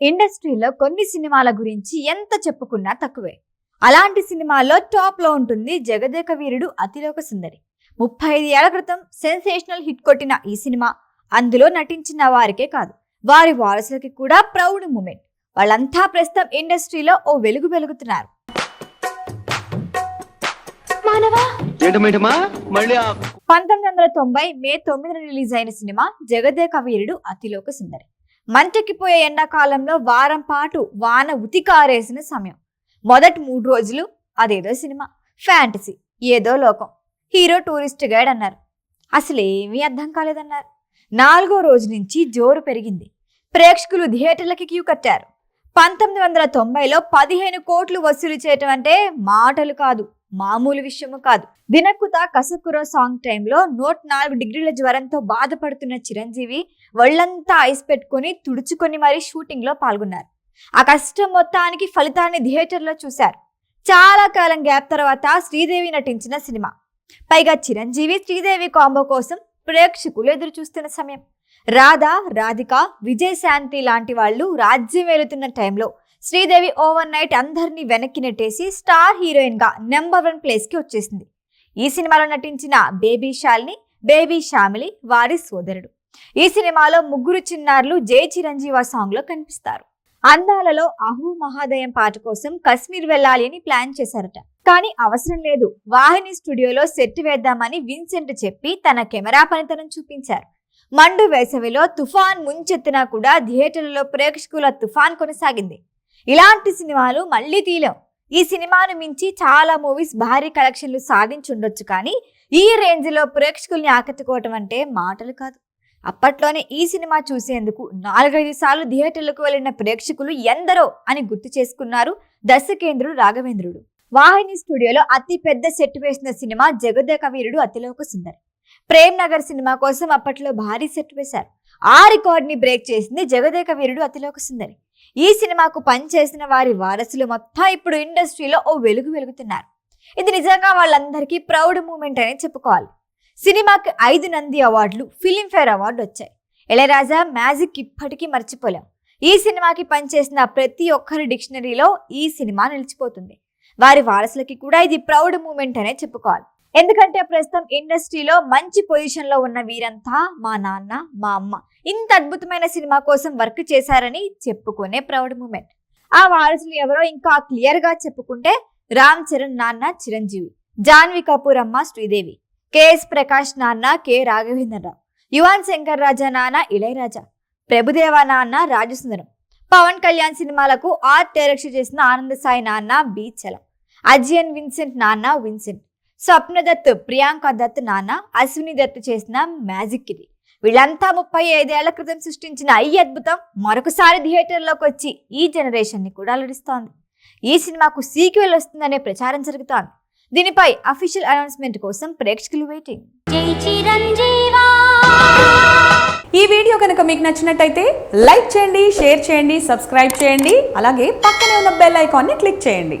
ఇండస్ట్రీలో కొన్ని సినిమాల గురించి ఎంత చెప్పుకున్నా తక్కువే. అలాంటి సినిమాల్లో టాప్లో ఉంటుంది జగదేక వీరుడు అతిలోక సుందరి. ముప్పై ఐదు ఏళ్ళ క్రితం సెన్సేషనల్ హిట్ కొట్టిన ఈ సినిమా అందులో నటించిన వారికే కాదు వారి వారసులకి కూడా ప్రౌడ్ మూమెంట్. వాళ్ళంతా ప్రస్తుతం ఇండస్ట్రీలో ఓ వెలుగు వెలుగుతున్నారు. మానవా పంతొమ్మిది వందల తొంభై మే తొమ్మిదిన రిలీజ్ అయిన సినిమా జగదేక వీరుడు అతిలోక సుందరి. మంటెక్కిపోయే ఎండాకాలంలో వారం పాటు వాన ఉతికారేసిన సమయం. మొదటి మూడు రోజులు అదేదో సినిమా ఫ్యాంటసీ ఏదో లోకం. హీరో టూరిస్ట్ గైడ్ అన్నారు. అసలు ఏమీ అర్థం కాలేదన్నారు. నాలుగో రోజు నుంచి జోరు పెరిగింది. ప్రేక్షకులు థియేటర్లకి క్యూ కట్టారు. పంతొమ్మిది వందల తొంభైలో పదిహేను కోట్లు వసూలు చేయటం అంటే మాటలు కాదు. మామూలు విషయము కాదు. దినకుత కసకుర సాంగ్ టైంలో నూట నాలుగు డిగ్రీల జ్వరంతో బాధపడుతున్న చిరంజీవి ఒళ్ళంతా ఐస్ పెట్టుకొని తుడుచుకొని మరీ షూటింగ్లో పాల్గొన్నారు. ఆ కష్టం మొత్తానికి ఫలితాన్ని థియేటర్లో చూశారు. చాలా కాలం గ్యాప్ తర్వాత శ్రీదేవి నటించిన సినిమా. పైగా చిరంజీవి శ్రీదేవి కాంబో కోసం ప్రేక్షకులు ఎదురు చూస్తున్న సమయం. రాధా రాధిక విజయశాంతి లాంటి వాళ్ళు రాజ్యం వెళుతున్న టైంలో శ్రీదేవి ఓవర్ నైట్ అందరినీ వెనక్కి నెట్టేసి స్టార్ హీరోయిన్గా నెంబర్ వన్ ప్లేస్కి వచ్చేసింది. ఈ సినిమాలో నటించిన బేబీ షాలిని బేబీ షామిలి వారి సోదరుడు. ఈ సినిమాలో ముగ్గురు చిన్నారులు జై చిరంజీవ సాంగ్లో కనిపిస్తారు. అందాలలో అహు మహాదయం పాట కోసం కశ్మీర్ వెళ్ళాలి అని ప్లాన్ చేశారట. కానీ అవసరం లేదు. వాహిని స్టూడియోలో సెట్ వేద్దామని విన్సెంట్ చెప్పి తన కెమెరా పనితనం చూపించారు. మండు వేసవిలో తుఫాన్ ముంచెత్తినా కూడా థియేటర్లలో ప్రేక్షకుల తుఫాన్ కొనసాగింది. ఇలాంటి సినిమాలు మళ్ళీ తీయలేం. ఈ సినిమాను మించి చాలా మూవీస్ భారీ కలెక్షన్లు సాధించుండొచ్చు కానీ ఈ రేంజ్లో ప్రేక్షకుల్ని ఆకట్టుకోవటం అంటే మాటలు కాదు. అప్పట్లోనే ఈ సినిమా చూసేందుకు నాలుగైదు సార్లు థియేటర్లకు వెళ్ళిన ప్రేక్షకులు ఎందరో అని గుర్తు చేసుకున్నారు దర్శకేంద్రుడు రాఘవేంద్రుడు. వాహిని స్టూడియోలో అతి పెద్ద సెట్ వేసిన సినిమా జగదేక వీరుడు అతిలోక సుందరి ప్రేమ్ నగర్ సినిమా కోసం అప్పట్లో భారీ సెట్ వేశారు. ఆ రికార్డ్ని బ్రేక్ చేసింది జగదేక వీరుడు అతిలోక సుందరి. ఈ సినిమాకు పనిచేసిన వారి వారసులు మొత్తం ఇప్పుడు ఇండస్ట్రీలో ఓ వెలుగు వెలుగుతున్నారు. ఇది నిజంగా వాళ్ళందరికీ ప్రౌడ్ మూమెంట్ అని చెప్పుకోవాలి. సినిమాకి ఐదు నంది అవార్డులు ఫిలింఫేర్ అవార్డు వచ్చాయి. ఇళయరాజా మ్యాజిక్ ఇప్పటికీ మర్చిపోలేం. ఈ సినిమాకి పనిచేసిన ప్రతి ఒక్కరి డిక్షనరీలో ఈ సినిమా నిలిచిపోతుంది. వారి వారసులకి కూడా ఇది ప్రౌడ్ మూమెంట్ అనే చెప్పుకోవాలి. ఎందుకంటే ప్రస్తుతం ఇండస్ట్రీలో మంచి పొజిషన్లో ఉన్న వీరంతా మా నాన్న మా అమ్మ. ఇంత అద్భుతమైన సినిమా కోసం వర్క్ చేశారని చెప్పుకునే ప్రౌడ్ మూమెంట్. ఆ వారసులు ఎవరో ఇంకా క్లియర్గా చెప్పుకుంటే రామ్ చరణ్ నాన్న చిరంజీవి జాన్వి కపూర్ అమ్మ శ్రీదేవి కెఎస్ ప్రకాష్ నాన్న కె రాఘవేంద్రరావు యువాన్ శంకర్ రాజా నాన్న ఇళయరాజా ప్రభుదేవ నాన్న రాజసుందరం పవన్ కళ్యాణ్ సినిమాలకు ఆర్ట్ డైరెక్షన్ చేసిన ఆనంద సాయి నాన్న బి చలం అజియన్ విన్సెంట్ నాన్న విన్సెంట్ స్వప్న దత్ ప్రియాంక దత్ నాన్న అశ్విని దత్ చేసిన మ్యాజిక్ ఇది. వీళ్ళంతా ముప్పై ఐదేళ్ళ క్రితం సృష్టించిన ఈ అద్భుతం మరొకసారి థియేటర్లోకి వచ్చి ఈ జనరేషన్ని కూడా అలరిస్తోంది. ఈ సినిమాకు సీక్వెల్ వస్తుందనే ప్రచారం జరుగుతోంది. దీనిపై అఫీషియల్ అనౌన్స్మెంట్ కోసం ప్రేక్షకులు వెయిటింగ్. ఈ వీడియో కనుక మీకు నచ్చినట్టయితే లైక్ చేయండి షేర్ చేయండి సబ్స్క్రైబ్ చేయండి అలాగే పక్కనే ఉన్న బెల్ ఐకాన్ని క్లిక్ చేయండి.